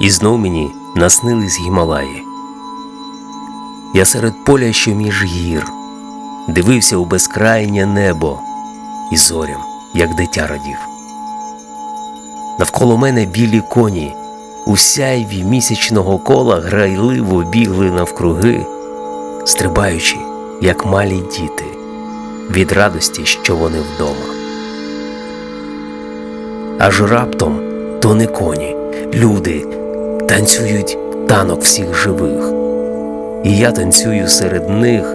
І знов мені наснились Гімалаї. Я серед поля, що між гір, дивився у безкрайнє небо і зорям, як дитя радів. Навколо мене білі коні, у сяйві місячного кола грайливо бігли навкруги, стрибаючи, як малі діти, від радості, що вони вдома. Аж раптом то не коні, люди танцюють танок всіх живих, і я танцюю серед них,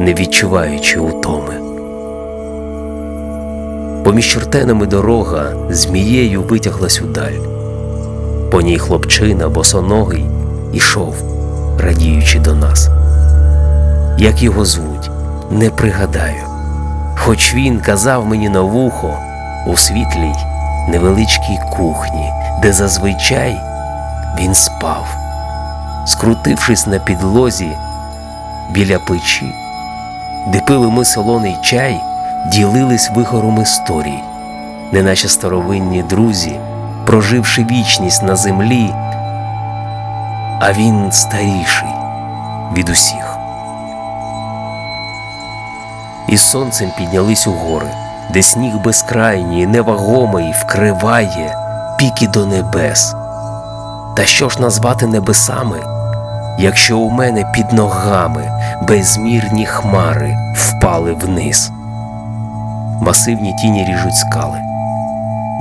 не відчуваючи утоми. Поміж чортенами дорога змією витяглась удаль. По ній хлопчина босоногий ішов, радіючи до нас. Як його звуть, не пригадаю, хоч він казав мені на вухо у світлій невеличкій кухні, де зазвичай він спав, скрутившись на підлозі біля печі, де пили ми солоний чай, ділились вихором історій, неначе старовинні друзі, проживши вічність на землі, а він старіший від усіх. І сонцем піднялись у гори, де сніг безкрайній, невагомий вкриває піки до небес. Та що ж назвати небесами, якщо у мене під ногами безмірні хмари впали вниз? Масивні тіні ріжуть скали,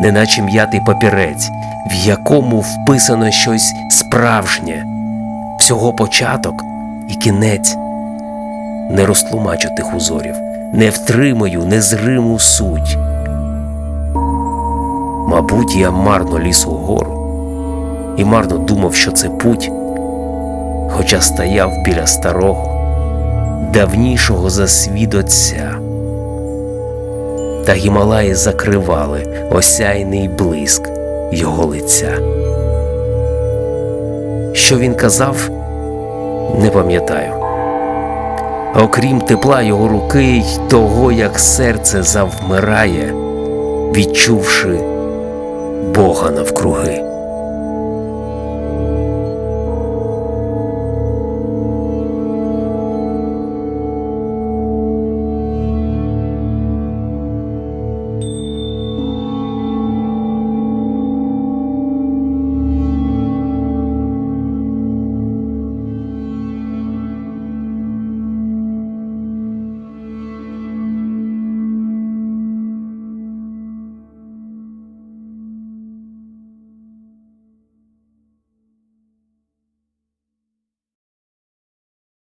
неначе м'ятий папірець, в якому вписано щось справжнє, всього початок і кінець. Не розтлумачу тих узорів, не втримаю незриму суть. Мабуть, я марно ліз угору і марно думав, що це путь, хоча стояв біля старого, давнішого за світ. Та Гімалаї закривали осяйний блиск його лиця. Що він казав, не пам'ятаю. Окрім тепла його руки й того, як серце завмирає, відчувши Бога навкруги.